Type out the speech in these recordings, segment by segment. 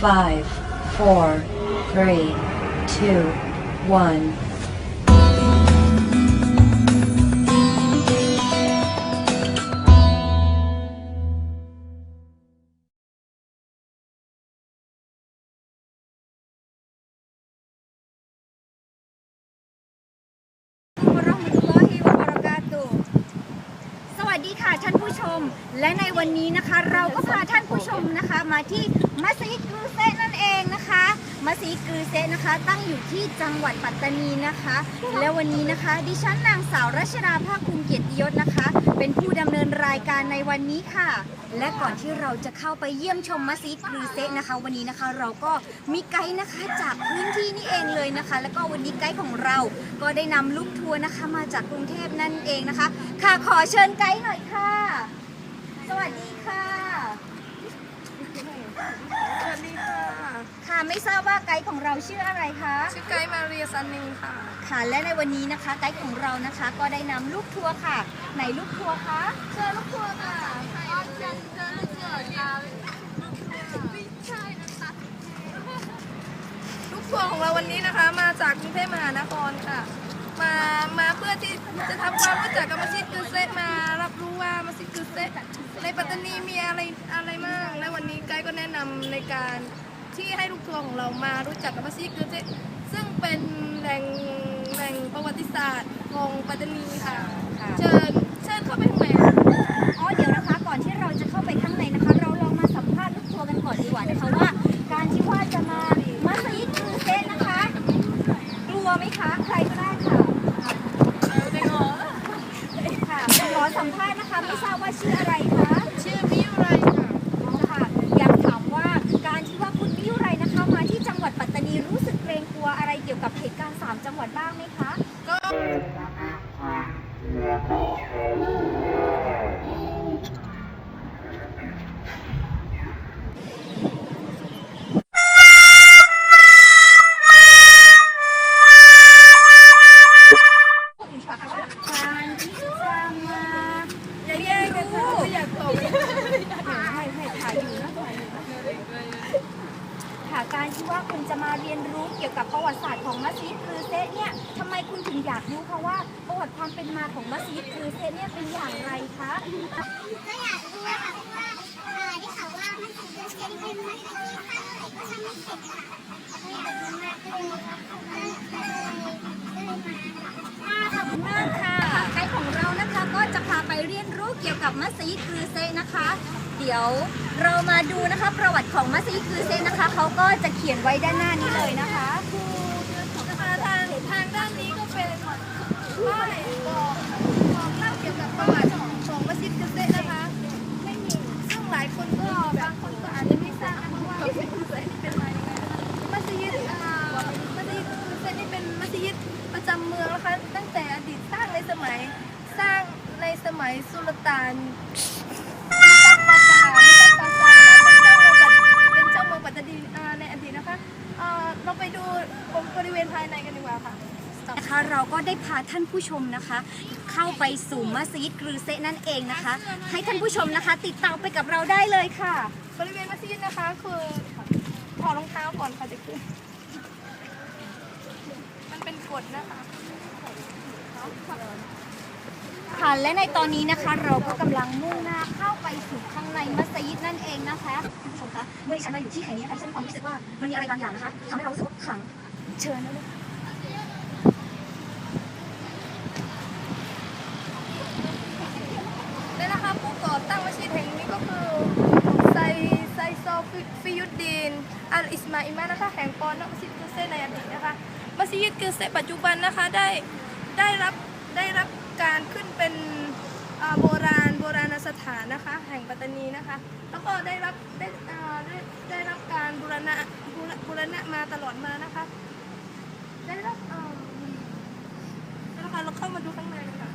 Five, four, three, two, one. วะเราะห์มะตุลลฮิวะบะเระกาตุสวัสดีค่ะท่านผู้ชม และในวันนี้นะคะ เราก็พาท่านผู้ชมนะคะมาที่ มัสยิดกือเซนั่นเองนะคะ มัสยิดกือเซนะคะ ตั้งอยู่ที่จังหวัดปัตตานีนะคะ และวันนี้นะคะ ดิฉันนางสาวรัชดาภาคภูมิเกียรติยศนะคะ เป็นผู้ดำเนินรายการในวันนี้ค่ะ และก่อนที่เราจะเข้าไปเยี่ยมชมมัสยิดกือเซนะคะ วันนี้นะคะเราก็มีไกด์นะคะจากพื้นที่นี่เองเลยนะคะ แล้วก็วันนี้ไกด์ของเราก็ได้นำลูกทัวร์นะคะ มาจากกรุงเทพนั่นเองนะคะ ค่ะขอเชิญไกด์หน่อยค่ะ สวัสดีค่ะ สวัสดีค่ะ ค่ะไม่ทราบว่าไกด์ของเราชื่ออะไรคะชื่อไกด์มาเรียซันนิงค่ะ ค่ะและในวันนี้นะคะไกด์ของเรานะคะก็ได้นำลูกทัวร์ค่ะไหนลูกทัวร์คะเชิญลูกทัวร์ค่ะลูกทัวร์ของเราวันนี้นะคะ มาจากกรุงเทพมหานครค่ะ มามาเพื่อที่จะทำความรู้จักกับมัสยิดกุเซะมารับรู้ว่ามัสยิดกุเซะในปัตตานีมีอะไรอะไรมากและวันนี้ไกด์ก็แนะนำในการ ที่ให้ลูกทัวร์ของเรามารู้จักกับมัสยิดกุเซะซึ่งเป็นแหล่งแหล่งประวัติศาสตร์ของปัตตานีค่ะ ค่ะ เชิญเชิญเข้าไปข้างใน อ๋อเดี๋ยวนะคะ ก่อนที่เราจะเข้าไปข้างในนะคะ เราลองมาสัมภาษณ์ลูกทัวร์กันก่อนดีกว่านะคะว่า การที่ว่าจะมามัสยิดคือเซนนะคะ กลัวไหมคะ ใครก็ได้ค่ะค่ะขอสัมภาษณ์นะคะ ไม่ทราบว่าชื่ออะไรคะ ชื่อมิวไรค่ะ ค่ะอยากถามว่าการที่ว่าคุณมิยุไรนะคะ มาที่จังหวัดปัตตานีรู้สึกเกรงกลัวอะไรเกี่ยวกับเหตุการณ์ 3 จังหวัดบ้างไหมคะ ก็ การที่จะมา อย่าแย่งกันค่ะไม่อยากตอบ ให้ให้ถ่ายอยู่นะถ่ายอยู่นะค่ะการที่ว่าคุณจะมาเรียนรู้เกี่ยวกับประวัติศาสตร์ของมัสยิดคือเซะเนี่ยทำไมคุณถึงอยากรู้คะว่า ประวัติความเป็นมาของมัสยิดคือเซเนี่ยเป็นอย่างไรคะก็อยากรู้ค่ะเพราะว่าอ่อได้ข่าวว่ามันถึงจะเซนเป็นมัสยิดที่สร้างเมื่อไหร่ก็ทำไม่เสร็จค่ะก็อยากรู้มากเลยเลยมาค่ะขอบคุณมากค่ะไกด์ของเรานะคะก็จะพาไปเรียนรู้เกี่ยวกับมัสยิดคือเซนะคะ เดี๋ยวเรามาดูนะคะประวัติของมัสยิดคือเซนะคะเขาก็จะเขียนไว้ด้านหน้านี้เลยนะคะนะคะทางทางด้านนี้ก็เป็นป้ายบอกบอกเล่าเกี่ยวกับประวัติของของมัสยิดกุเซะนะคะ ไม่มีซึ่งหลายคนก็บางคนก็อาจจะไม่ทราบนะคะว่ามัสยิดกุเซะนี่เป็นมายังไงนะคะมัสยิดอ่ามัสยิดกุเซะนี่เป็นมัสยิดประจำเมืองนะคะ ตั้งแต่อดีตสร้างในสมัยสร้างในสมัยสุลต่าน นะคะ เราก็ได้พาท่านผู้ชมนะคะ เข้าไปสู่มัสยิดกรือเซะนั่นเองนะคะ ให้ท่านผู้ชมนะคะ ติดตามไปกับเราได้เลยค่ะ บริเวณมัสยิดนะคะคือถอดรองเท้าก่อนค่ะจะขึ้นมันเป็นกฎนะคะค่ะและในตอนนี้นะคะเราก็กำลังมุ่งหน้าเข้าไปสู่ข้างในมัสยิดนั่นเองนะคะท่านผู้ชมคะเมื่อดิฉันมาอยู่ที่แห่งนี้นะคะฉันมีความรู้สึกว่ามันมีอะไรบางอย่างนะคะทำให้เรารู้สึกว่าขลังเชิญนะลูกและนะคะผู้ก่อ ตั้งมัสยิดแห่งนี้ก็คือไซไซโซฟิยุดดีนอัลอิสมาอิมานะคะแห่งปอนด์มัสยิดกุเซในอดีตนะคะมัสยิดกุเซปัจจุบันนะคะได้ได้รับได้รับการขึ้นเป็นโบราณโบราณสถานนะคะแห่งปัตตานีนะคะแล้วก็ได้รับได้ได้ได้รับการบูรณะบูรณะมาตลอดมานะคะได้รับเออแล้วค่ะเราเข้ามาดูข้างในเลยค่ะ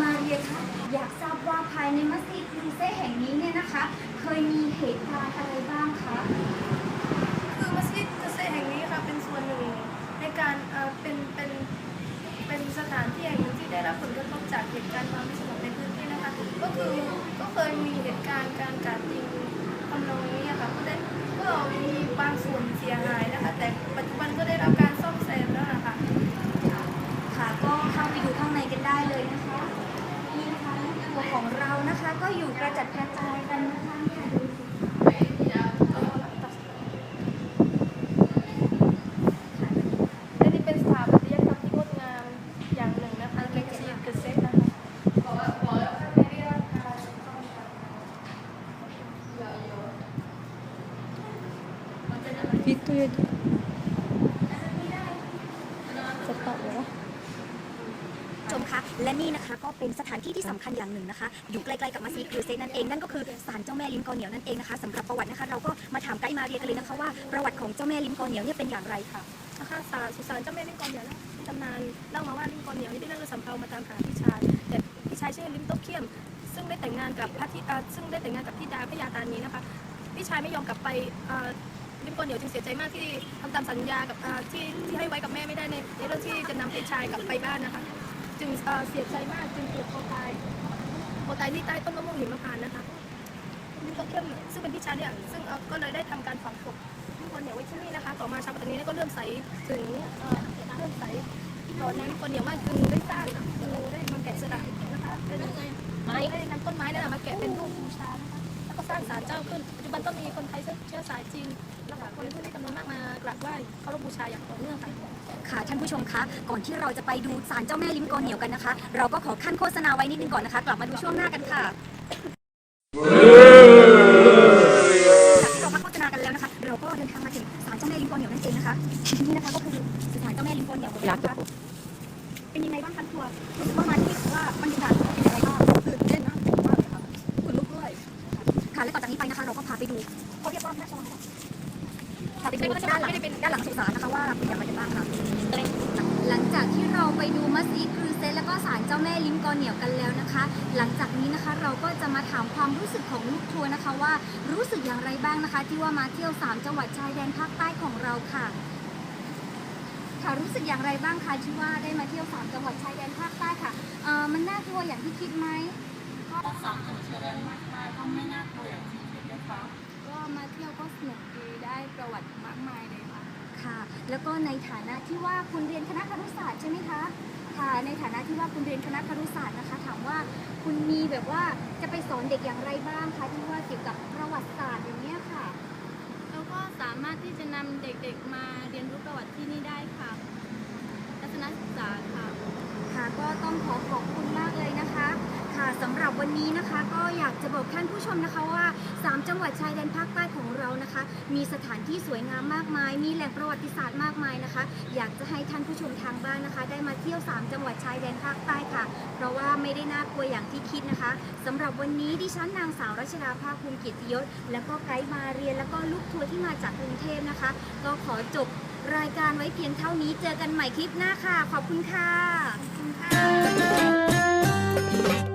มาเรียนค่ะอยากทราบว่าภาย ในมัสยิดกรือเซะแห่งนี้เนี่ยนะคะ เคยมีเหตุการณ์อะไรบ้างคะ คือมัสยิดเกษตรแห่งนี้ค่ะเป็นส่วนหนึ่งในการเอ่อเป็นเป็นสถานที่แห่งหนึ่งที่ได้รับผลกระทบจากเหตุการณ์ความไม่สงบในพื้นที่นะคะ ก็คือก็เคยมีเหตุการณ์การกราดยิงทำนองนี้อะค่ะก็ได้ก็มีบางส่วนเสียหายนะคะแต่ปัจจุบันก็ได้รับการซ่อมแซมแล้วนะคะ ค่ะก็เข้าไปดูข้างในกันได้เลยนะคะนี่นะคะลูกทัวร์ของเรานะคะ ก็อยู่กระจัดกระจายกันนะคะเนี่ยดูสิ และนี่เป็นสถาปัตยกรรมที่งดงามอย่างหนึ่งนะคะในซีเกษตรนะคะ ชมคะและนี่นะคะก็เป็นสถานที่ที่สำคัญอย่างหนึ่งนะคะ อยู่ใกล้ๆกับมัสยิดกรูเซตนั่นเองนั่นก็คือศาลเจ้าแม่ลิมกอเหนียวนั่นเองนะคะสำหรับประวัตินะคะ เราก็มาถามไกด์มาเรียกันเลยนะคะว่าประวัติของเจ้าแม่ลิมกอเหนียวเนี่ยเป็นอย่างไรค่ะนะคะสารสุสานเจ้าแม่ลิมกอนเหนียวนะตำนานเล่ามาว่าลิมกอนเหนียวนี่ได้นั่งเรือสำเภามาตามหาพี่ชายแต่พี่ชายชื่อลิมโตเคียม ซึ่งได้แต่งงานกับพระธิอ่าซึ่งได้แต่งงานกับธิดาพระยาตานีนะคะพี่ชายไม่ยอมกลับไปอ่า ลิมกอนเหนียวจึงเสียใจมากที่ทำตามสัญญากับที่ที่ให้ไว้กับแม่ไม่ได้ในในเรื่องที่จะนำพี่ชายกลับไปบ้านนะคะ จึงเสียใจมากจึงเกิดคอตายคอตายที่ใต้ต้นมะม่วงหิมพานต์นะคะลิมโตเคียมซึ่งเป็นพี่ชายเนี่ยซึ่งก็เลยได้ทำการฝังศพทุกคนเนี่ยไว้ที่นี่นะคะ ต่อมาชาวปัตตานีเนี่ยก็เริ่มใสถึงเอ่อเริ่มใสตอนนั้นคนเนี่ยว่าคือได้สร้างคือได้มาแกะสลักนะคะได้ไม้ได้นำต้นไม้นั่นแหละมาแกะเป็นรูปบูชานะคะแล้วก็สร้างศาลเจ้าขึ้นปัจจุบันก็มีคนไทยเชื้อสายจีน แล้วก็คนที่จำนวนมากมากราบไหว้เคารพบูชาอย่างต่อเนื่องค่ะค่ะท่านผู้ชมคะ ก่อนที่เราจะไปดูศาลเจ้าแม่ลิ้มกอเหนียวกันนะคะ เราก็ขอขั้นโฆษณาไว้นิดนึงก่อนนะคะ กลับมาดูช่วงหน้ากันค่ะ พาไปดูด้านหลังด้านหลังสุสานนะคะว่าเป็นอย่างไรกันบ้างค่ะหลังจากที่เราไปดูมัสยิดกรูเซตแล้วก็ศาลเจ้าแม่ลิมกอเหนียวกันแล้วนะคะ หลังจากนี้นะคะเราก็จะมาถามความรู้สึกของลูกทัวร์นะคะว่ารู้สึกอย่างไรบ้างนะคะ ที่ว่ามาเที่ยวสามจังหวัดชายแดนภาคใต้ของเราค่ะค่ะรู้สึกอย่างไรบ้างคะที่ว่าได้มาเที่ยวสามจังหวัดชายแดนภาคใต้ค่ะเอ่อมันน่ากลัวอย่างที่คิดไหมสามจังหวัดชายแดนภาคใต้ก็ไม่น่ากลัวอย่างที่คิดนะคะก็มาเที่ยวก็สนุกดี ได้ประวัติมากมายเลยค่ะ ค่ะ แล้วก็ในฐานะที่ว่าคุณเรียนคณะครุศาสตร์ใช่ไหมคะ ค่ะ ในฐานะที่ว่าคุณเรียนคณะครุศาสตร์นะคะ ถามว่าคุณมีแบบว่าจะไปสอนเด็กอย่างไรบ้างคะที่ว่าเกี่ยวกับประวัติศาสตร์อย่างเนี้ยค่ะ แล้วก็สามารถที่จะนำเด็กๆมาเรียนรู้ประวัติที่นี่ได้ค่ะทัศนศึกษาค่ะ ค่ะก็ต้องขอขอบคุณมากเลยนะคะ ค่ะสำหรับวันนี้นะคะก็อยากจะบอกท่านผู้ชมนะคะว่า 3 จังหวัดชายแดนภาคใต้ของเรานะคะ มีสถานที่สวยงามมากมาย มีแหล่งประวัติศาสตร์มากมายนะคะ อยากจะให้ท่านผู้ชมทางบ้านนะคะ ได้มาเที่ยว 3 จังหวัดชายแดนภาคใต้ค่ะ เพราะว่าไม่ได้น่ากลัวอย่างที่คิดนะคะสำหรับวันนี้ดิฉันนางสาวรัชดาภาคภูมิเกียรติยศ แล้วก็ไกด์มาเรียน แล้วก็ลูกทัวร์ที่มาจากกรุงเทพนะคะ ก็ขอจบรายการไว้เพียงเท่านี้ เจอกันใหม่คลิปหน้าค่ะ ขอบคุณค่ะขอบคุณค่ะ